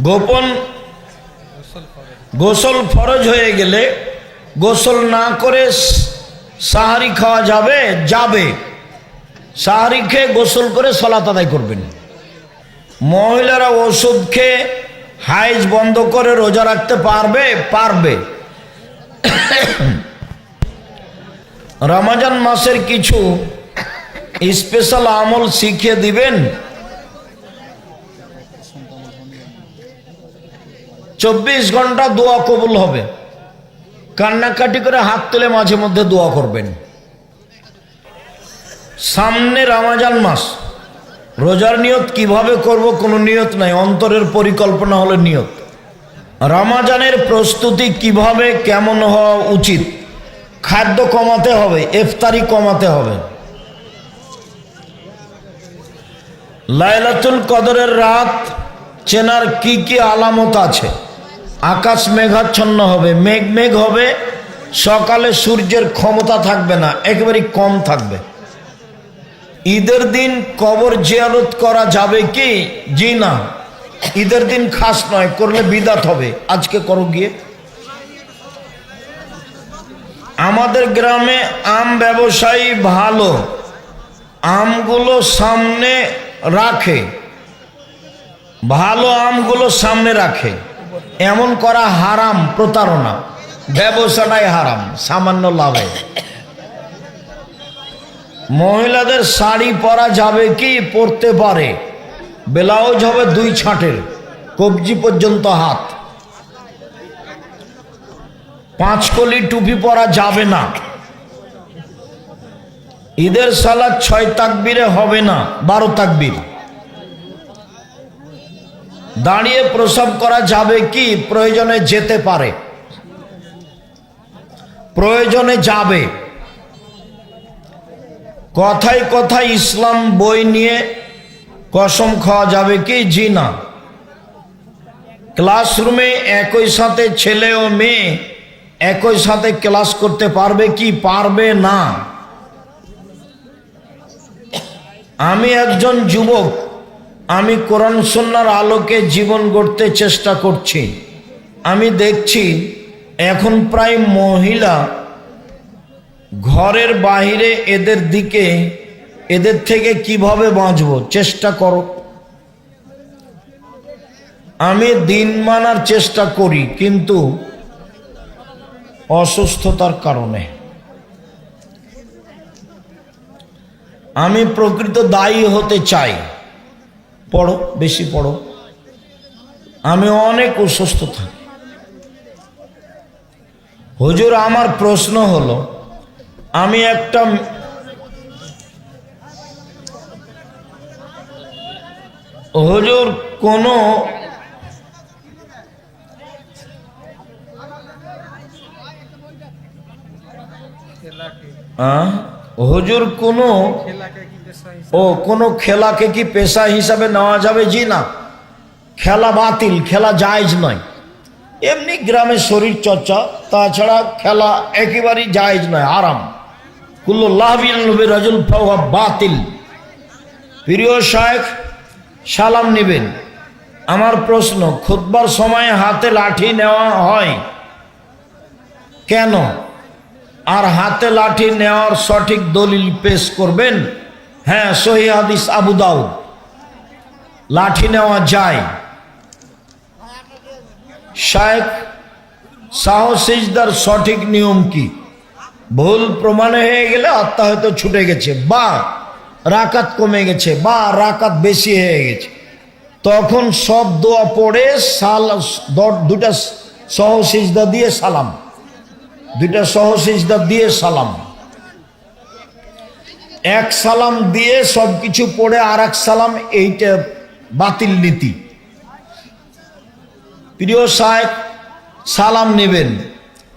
গোপন গোসল ফরজ হয়ে গেলে গোসল না করে সাহারি খাওয়া যাবে? যাবে। সাহারি খেয়ে গোসল করে সলাত আদায় করবেন। মহিলারা ওষুধ খেয়ে হাইজ বন্ধ করে রোজা রাখতে পারবে? পারবে। রমাজান মাসের কিছু স্পেশাল আমল শিখিয়ে দিবেন। চব্বিশ ঘণ্টা দোয়া কবুল হবে। কান্নাকাটি করে হাত তুলে মাঝে মধ্যে দোয়া করবেন। সামনে রামাজান মাস। রোজার নিয়ত কীভাবে করব কোনো নিয়ত নাই, অন্তরের পরিকল্পনা হলো নিয়ত। রামাজানের প্রস্তুতি কীভাবে, কেমন হওয়া উচিত? খাদ্য কমাতে হবে, ইফতারি কমাতে হবে। লাইলাতুল কদরের রাত চেনার কি কি আলামত আছে? আকাশ মেঘাচ্ছন্ন হবে, মেঘ মেঘ হবে, সকালে সূর্যের ক্ষমতা থাকবে না, একেবারে কম থাকবে। ঈদের দিন কবর জিয়ারত করা যাবে কি? জি না। ঈদের দিন খাস নয়, করলে বিদাত হবে। আজকে করো গিয়ে। আমাদের গ্রামে আম ব্যবসায়ী ভালো, আমগুলো সামনে রাখে। ভালো আমগুলো সামনে রাখে। এমন করা হারাম প্রতারণা। ব্যবসাটাই হারাম, সামান্য লাভে। মহিলাদের শাড়ি পরা যাবে কি? পরতে পারে। ব্লাউজ হবে দুই ছাটের, কবজি পর্যন্ত হাত। পাঁচ পাঁচকলি টুপি পরা যাবে না। ঈদের সালাদ ছয় তাকবিরে হবে না, বারো তাকবির। দাঁড়িয়ে প্রসব করা যাবে কি? প্রয়োজনে যেতে পারে। প্রয়োজনে যাবে। কথায় কথায় ইসলাম বই নিয়ে কসম খাওয়া যাবে কি? জি না। ক্লাসরুমে একই সাথে ছেলে ও মেয়ে একই সাথে ক্লাস করতে পারবে কি? পারবে না। আমি একজন যুবক। আমি কোরআন সন্ন্যার আলোকে জীবন গড়তে চেষ্টা করছি। আমি দেখছি এখন প্রায় মহিলা ঘরের বাইরে এদের দিকে এদের থেকে কীভাবে বাঁচব চেষ্টা করো। আমি দিন মানার চেষ্টা করি, কিন্তু অসুস্থতার কারণে। আমি প্রকৃত দায়ী হতে চাই। পড়ো, বেশি পড়ো আমি অনেক অসুস্থ থাকি হুজুর, আমার প্রশ্ন হলো, আমি একটা হুজুর, কোনো? হুজুর, কোনো ও কোনো খেলাকে কি পেশা হিসাবে নেওয়া যাবে? জি না। খেলা বাতিল, খেলা জায়জ নয়। এমনি গ্রামে শরীর চর্চা, তাছাড়া খেলা একেবারেই জায়জ নয়, আরাম। বাতিল। প্রিয় শায়েখ, সালাম নেবেন। আমার প্রশ্ন, খুতবার সময় হাতে লাঠি নেওয়া হয় কেন? আর হাতে লাঠি নেওয়ার সঠিক দলিল পেশ করবেন? হ্যাঁ সহি হাদিস আবু দাউদ। লাঠি নেওয়া যায়। শায়েখ সাহসিজদার সঠিক নিয়ম কি? ভুল প্রমাণে হয়ে গেলে আত্মা হয়তো ছুটে গেছে, বা রাকাত কমে গেছে, বা রাকাত বেশি হয়ে গেছে। তখন সব দোয়া পড়ে সাল দুটা সহসিজদা দিয়ে সালাম। দুইটা সহসিজদা দিয়ে সালাম। এক সালাম দিয়ে সব কিছু পড়ে আর এক সালাম, এইটা বাতিল নীতি। প্রিয় সাহেব, সালাম নেবেন।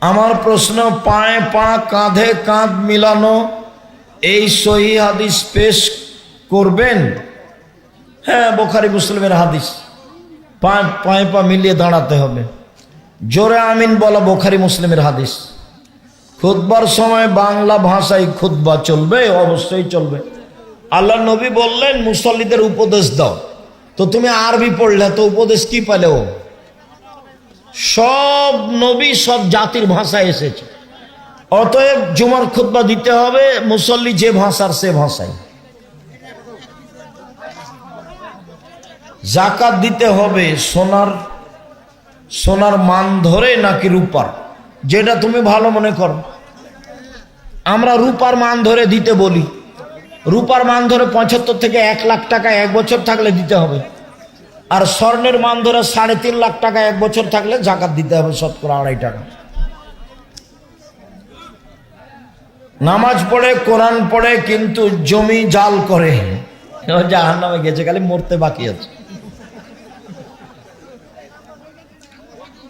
আমার প্রশ্ন, পায়ে পা কাঁধে কাঁধ মিলানো, এই সহি হাদিস পেশ করবেন? হ্যাঁ বোখারি মুসলিমের হাদিস। পায়ে পা মিলিয়ে দাঁড়াতে হবে। জোরে আমিন বলা বোখারি মুসলিমের হাদিস। খুতবার সময় বাংলা ভাষায় খুতবা চলবে, অবশ্যই চলবে। আল্লাহ নবী বললেন, মুসল্লিদের উপদেশ দাও। তো তুমি আরবি পড়লে, তো উপদেশ কি পেলে ও? সব নবী, সব জাতির ভাষায় এসেছে। অতএব জুমার খুতবা দিতে হবে, মুসল্লি যে ভাষার সে ভাষায়। জাকাত দিতে হবে সোনার সোনার মান ধরে নাকি রূপার? যেটা তুমি ভালো মনে করো। আমরা রূপার মান ধরে দিতে বলি। রূপার মান ধরে পঁচাত্তর থেকে এক লাখ টাকা এক বছর থাকলে দিতে হবে। আর স্বর্ণের মান ধরে সাড়ে তিন লাখ টাকা এক বছর থাকলে জাকাত দিতে হবে শতকরা আড়াই টাকা। নামাজ পড়ে, কোরআন পড়ে, কিন্তু জমি জাল করে। জাহান নামে গেছে, খালি মরতে বাকি আছে।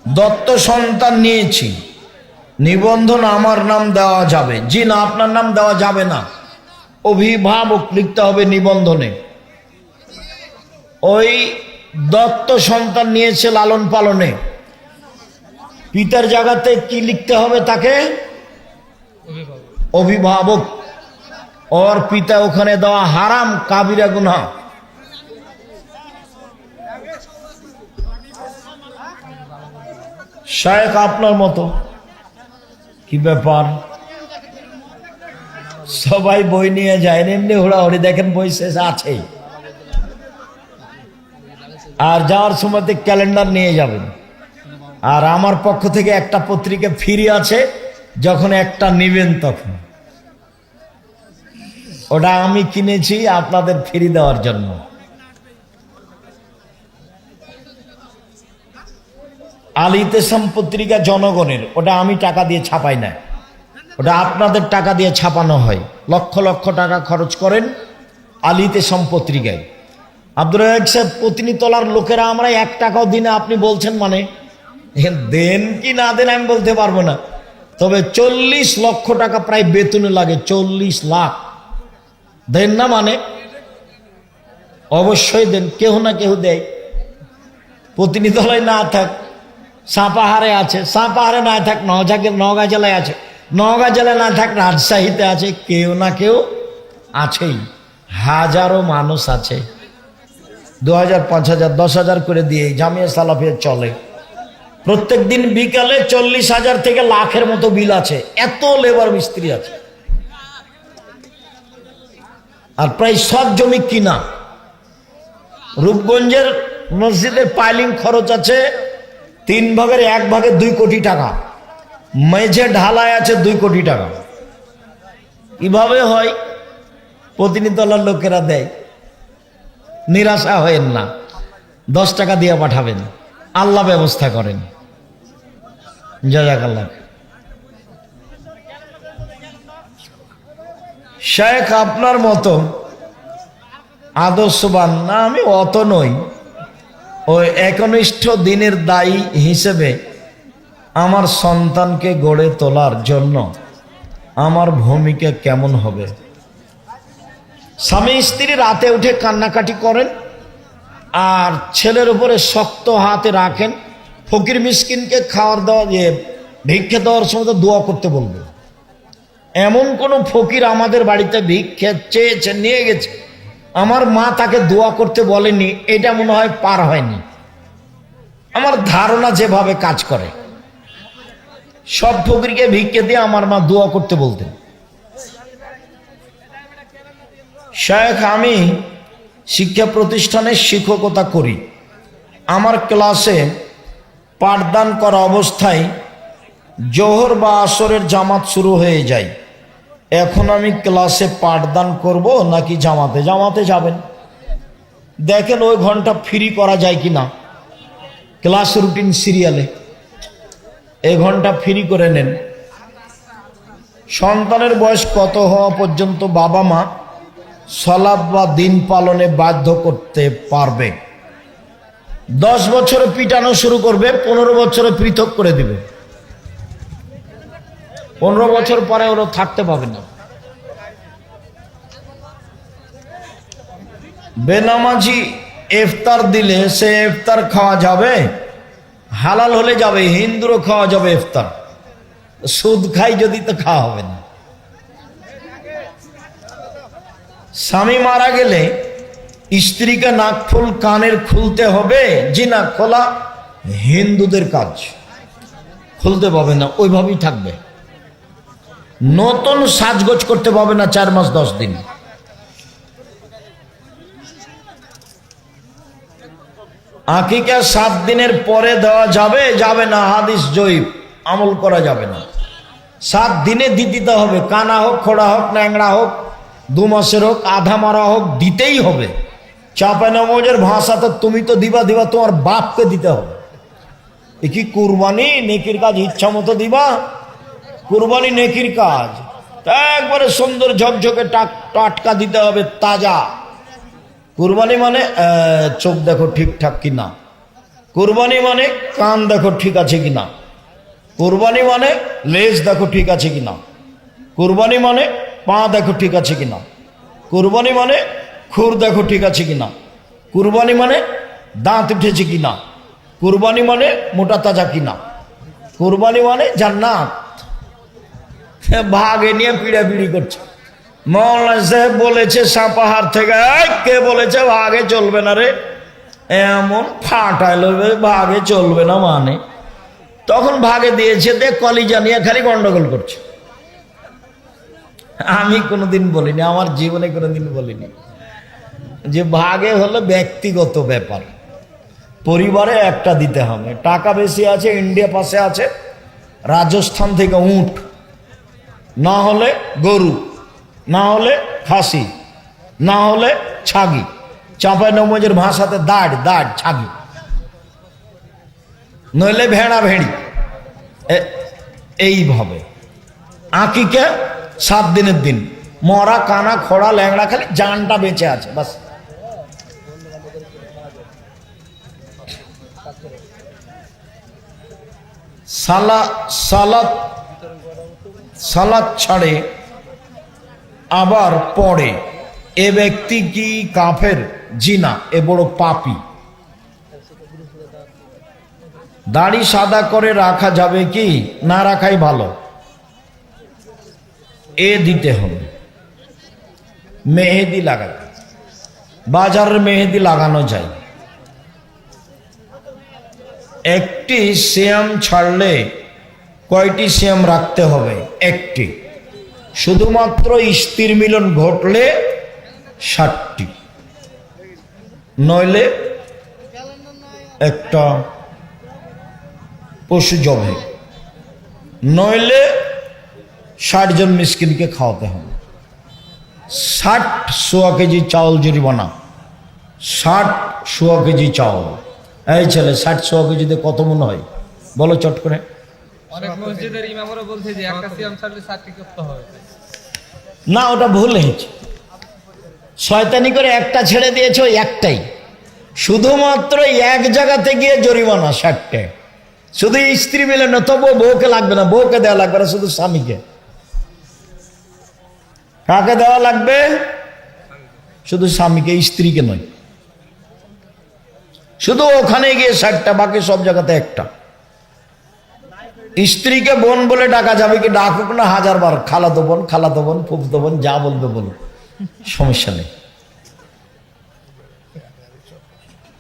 দত্ত সন্তান নিয়েছি। নিবন্ধন আমার নাম দেওয়া যাবে। জি না, আপনার নাম দেওয়া যাবে না। অভিভাবক লিখতে হবে নিবন্ধনে। ওই দত্ত সন্তান নিয়েছে লালন পালনে। পিতার জায়গাতে কি লিখতে হবে তাকে? অভিভাবক। ওর পিতা ওখানে দেওয়া হারাম, কাবিরা গুনা শায়েখ আপনার মতো। কি ব্যাপার? সবাই বই নিয়ে যায় এমনি হুড়াহুড়ি দেখেন বই শেষ আছেই আর যাওয়ার সময় ক্যালেন্ডার নিয়ে যাবেন। আর আমার পক্ষ থেকে একটা পত্রিকা ফ্রি আছে, যখন একটা নিবেন তখন। ওটা আমি কিনেছি আপনাদের ফ্রি দেওয়ার জন্য। আলিতেসাম পত্রিকা জনগণের, ওটা আমি টাকা দিয়ে ছাপাই না ওটা আপনাদের টাকা দিয়ে ছাপানো হয়। লক্ষ লক্ষ টাকা খরচ করেন আলিতেসাম পত্রিকায় আব্দুল রাজাক সাহেব, পত্নী তোলার লোকেরা আমরা এক টাকাও দিনে আপনি বলছেন মানে? দেন কি না দেন আমি বলতে পারব না। তবে চল্লিশ লক্ষ টাকা প্রায় বেতনে লাগে, চল্লিশ লাখ। দেন না মানে? অবশ্যই দেন কেউ না কেউ দেয়। প্রতিনিধি না থাক। সাপাহারে আছে, সাপাহারে না থাক নজাকে নওগাঁ জেলায় আছে। নওগাঁ জেলায় না থাক, রাজশাহীতে আছে, কেউ না কেউ আছেই। হাজারো মানুষ আছে। দু হাজার পাঁচ হাজার দশ হাজার করে দিয়ে জামিয়া সালাফিয়া চলে। প্রত্যেক দিন বিকালে চল্লিশ হাজার থেকে লাখের মতো বিল আছে। এত লেবার মিস্ত্রি আছে। আর প্রায় সব জমি কিনা। রূপগঞ্জের মসজিদের পাইলিং খরচ আছে তিন ভাগের এক ভাগে দুই কোটি টাকা। মেঝে ঢালাই আছে দুই কোটি টাকা। কীভাবে হয় প্রতিনিধিতলার লোকেরা দেয়। নিরাশা হয়েন না। দশ টাকা দিয়ে পাঠাবেন। আল্লাহ ব্যবস্থা করেন। জাজাক আল্লাহ শেখ আপনার মতো আদর্শবান না, আমি অত নই। ওই একনিষ্ঠ দিনের দায়ী হিসেবে আমার সন্তানকে গড়ে তোলার জন্য আমার ভূমিকা কেমন হবে? স্বামী স্ত্রী রাতে উঠে কান্নাকাটি করেন আর ছেলের উপরে শক্ত হাতে রাখেন। ফকির মিসকিনকে খাওয়ার দেওয়া যে ভিক্ষে দেওয়ার সময় তো দোয়া করতে বলবে। এমন কোন ফকির আমাদের বাড়িতে ভিক্ষে চেয়েছে, নিয়ে গেছে। আমার মা তাকে দোয়া করতে বলেনি, এটা মনে হয় পার হয়নি। আমার ধারণা যেভাবে কাজ করে। সব ফকিরকে ভিক্ষে দিয়ে আমার মা দোয়া করতে বলতেন। শেখ আমি শিক্ষা প্রতিষ্ঠানে শিক্ষকতা করি। আমার ক্লাসে পাঠদান করা অবস্থায় জোহর বা আসরের জামাত শুরু হয়ে যায়। এখন আমি ক্লাসে পাঠদান করব নাকি জামাতে? জামাতে যাবেন। দেখেন ওই ঘণ্টা ফ্রি করা যায় কি না ক্লাস রুটিন সিরিয়ালে এই ঘণ্টা ফ্রি করে নেন। সন্তানের বয়স কত হওয়া পর্যন্ত বাবা মা সলাপ বা দিন পালনে বাধ্য করতে পারবে? দশ বছরে পিটানো শুরু করবে, পনেরো বছরে পৃথক করে দিবে। পনেরো বছর পরে ওরা থাকতে পাবে না। বেনামাজি ইফতার দিলে সে ইফতার খাওয়া যাবে, হালাল হলে যাবে, হিন্দুরও খাওয়া যাবে ইফতার। সুদ খাই যদি তো খাওয়া হবে না। স্বামী মারা গেলে স্ত্রীকে নাকফুল কানের খুলতে হবে, জি না খোলা, হিন্দুদের কাজ। খুলতে পাবে না, ওইভাবেই থাকবে। নতুন সাজগোজ করতে পাবে না চার মাস, দশ দিন। আকিকা সাত দিনের পরে দেওয়া যাবে যাবে না, হাদিস জয়ীব, আমল করা যাবে না। সাত দিনে দিতে হবে, কানা হোক, খোড়া হোক ন্যাংরা হোক, দু মাসের হোক, আধা মারা হোক, দিতেই হবে। চাপা নমজের ভাষা তো তুমি তো দিবা দিবা তোমার বাপকে দিতে হবে। এ কি কুরবানি, নেকির কাজ ইচ্ছা মতো দিবা? কুরবানি নেকির কাজ। একবারে সুন্দর ঝকঝকে টাক টাটকা দিতে হবে, তাজা। কুরবানি মানে চোখ দেখো ঠিকঠাক কি না কুরবানি মানে কান দেখো ঠিক আছে কি না কুরবানি মানে লেজ দেখো ঠিক আছে কি না কুরবানি মানে পা দেখো ঠিক আছে কি না কুরবানি মানে খুর দেখো ঠিক আছে কি না কুরবানি মানে দাঁত উঠেছে কি না কুরবানি মানে মোটা তাজা কি না কুরবানি মানে জান্নাত। ভাগে নিয়ে পিড়াপিড়ি করছে। মৌলানা সাহেব বলেছে সাপাহার থেকে কে বলেছে ভাগে চলবে না রে। এমন ফাটাইলো ভাগে চলবে না মানে। তখন ভাগে দিয়েছে, দেখ কলিজা নিয়ে খালি গন্ডগোল করছে। আমি কোনোদিন বলিনি, আমার জীবনে কোনোদিন বলিনি। যে ভাগে হলো ব্যক্তিগত ব্যাপার। পরিবারে একটা দিতে হবে। টাকা বেশি আছে, ইন্ডিয়া পাশে আছে, রাজস্থান থেকে উঠ না হলে গরু, না হলে খাসি, না হলে ছাগি। চাঁপাই নমজের ভাষাতে দাঁড় দাঁড়, ছাগি। নইলে ভেড়া ভেড়ি এইভাবে। আঁকিকে সাত দিনের দিন। মরা, কানা, খোড়া, ল্যাংড়া খালি জানটা বেঁচে আছে, বাস। সালা, সালাত সালাত ছাড়ে, আবার পড়ে। এ ব্যক্তি কি কাফের? জিনা, এ বড় পাপি। দাড়ি সাদা করে রাখা যাবে কি? না রাখাই ভালো। এ দিতে হবে। মেহেদি লাগাবে বাজারের মেহেদি লাগানো যায়। একটি শ্যাম ছাড়লে কয়টি শ্যাম রাখতে হবে? একটি। শুধুমাত্র স্থির মিলন ঘটলে ষাটটি। নইলে একটা পশু জবে। নইলে ষাট জন মিসকিনকে খাওয়াতে হবে। ষাট সোয়া কেজি চাউল জরিমানা। ষাট সোয়া কেজি চাউল। এই ছেলে, ষাট সোয়া কেজিতে কত মনে হয়? বলো চট করে। অনেক মসজিদের ইমামরা বলছে যে একটা সিয়াম ছাড়লে সাতটি করতে হবে। না, ওটা ভুল হয়েছে। শয়তানি করে একটা ছেড়ে দিয়েছে একটাই। শুধুমাত্র এক জায়গাতে গিয়ে জরিমানা ষাটটে। শুধু স্ত্রী মিলে না তবুও বউকে লাগবে না, বউকে দেওয়া লাগবে না, শুধু স্বামীকে। কাকে দেওয়া লাগবে? শুধু স্বামীকে স্ত্রীকে নয়। শুধু ওখানে গিয়ে ষাটটা, বাকি সব জায়গাতে একটা। স্ত্রীকে বোন বলে ডাকা যাবে কি ডাকুক না? হাজার বার খালাতো বোন খালাতো বোন, ফুফতো বোন, যা বলবে বলুন সমস্যা নেই।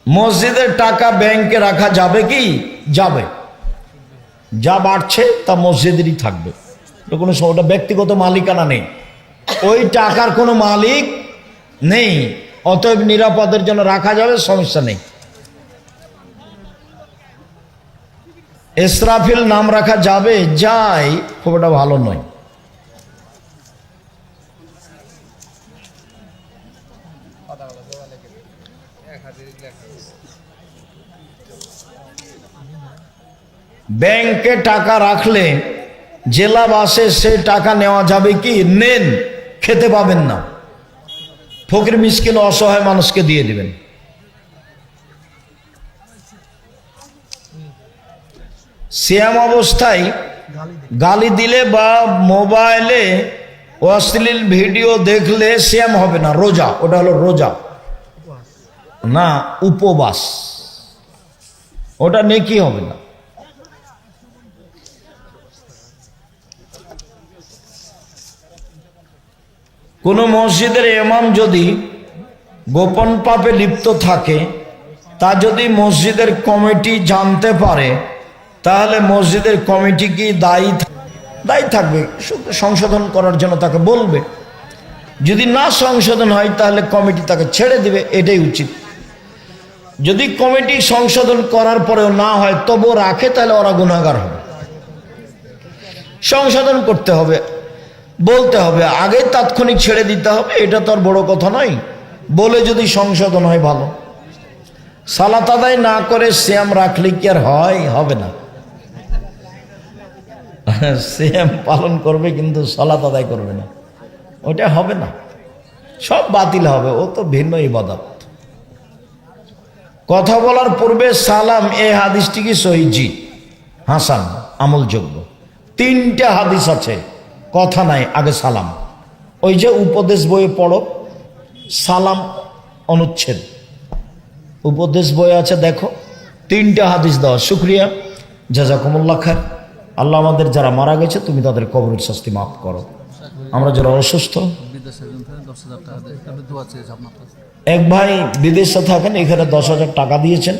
মসজিদের টাকা ব্যাংকে রাখা যাবে কি? যাবে। যা বাড়ছে তা মসজিদেরই থাকবে। কোনো ওটা ব্যক্তিগত মালিকানা নেই। ওই টাকার কোনো মালিক নেই। অতএব নিরাপদের জন্য রাখা যাবে, সমস্যা নেই। এসরাফিল নাম রাখা যাবে, যাই, খুব একটা ভালো নয়। ব্যাংকে টাকা রাখলে জেলা বাসে সে টাকা নেওয়া যাবে কি? নেন, খেতে পাবেন না। ফকির মিসকিন অসহায় মানুষকে দিয়ে দিবেন। শ্যাম অবস্থায় গালি দিলে বা মোবাইলে অশ্লীল ভিডিও দেখলে শ্যাম হবে না, রোজা, ওটা হলো রোজা। না, উপবাস। ওটা নেকি হবে না। কোনো মসজিদের এমাম যদি গোপন পাপে লিপ্ত থাকে, তা যদি মসজিদের কমিটি জানতে পারে তাহলে মসজিদের কমিটি কি দায়ী দায়ী থাকবে? সংশোধন করার জন্য তাকে বলবে। যদি না সংশোধন হয়, তাহলে কমিটি তাকে ছেড়ে দিবে, এটাই উচিত। যদি কমিটি সংশোধন করার পরেও না হয়, তবুও রাখে, তাহলে ওরা গুণাগার হবে। সংশোধন করতে হবে, বলতে হবে, আগে তাৎক্ষণিক ছেড়ে দিতে হবে, এটা তো আর বড় কথা নয়। বলে যদি সংশোধন হয়, ভালো। সালাত আদায় না করে শ্যাম রাখলে কি আর হয়? হবে না। শ্যাম পালন করবে কিন্তু সালাত আদায় করবে না। ওটা হবে না। সব বাতিল হবে। ও তো ভিন্ন ইবাদত। কথা বলার পূর্বে সালাম, এ হাদিসটি কি সহিজি হাসান, আমলযোগ্য। তিনটা হাদিস আছে। কথা নাই, আগে সালাম। ওই যে উপদেশ বইয়ে পড়ো, সালাম অনুচ্ছেদ। উপদেশ বই আছে, দেখো। তিনটা হাদিস দেওয়া। শুক্রিয়া। জাজাকুমুল্লাহ খান আল্লাহ আমাদের যারা মারা গেছে, তুমি তাদের কবরের শাস্তি মাফ করো। আমরা যারা অসুস্থ, এক ভাই বিদেশে থাকেন, এখানে দশ হাজার টাকা দিয়েছেন।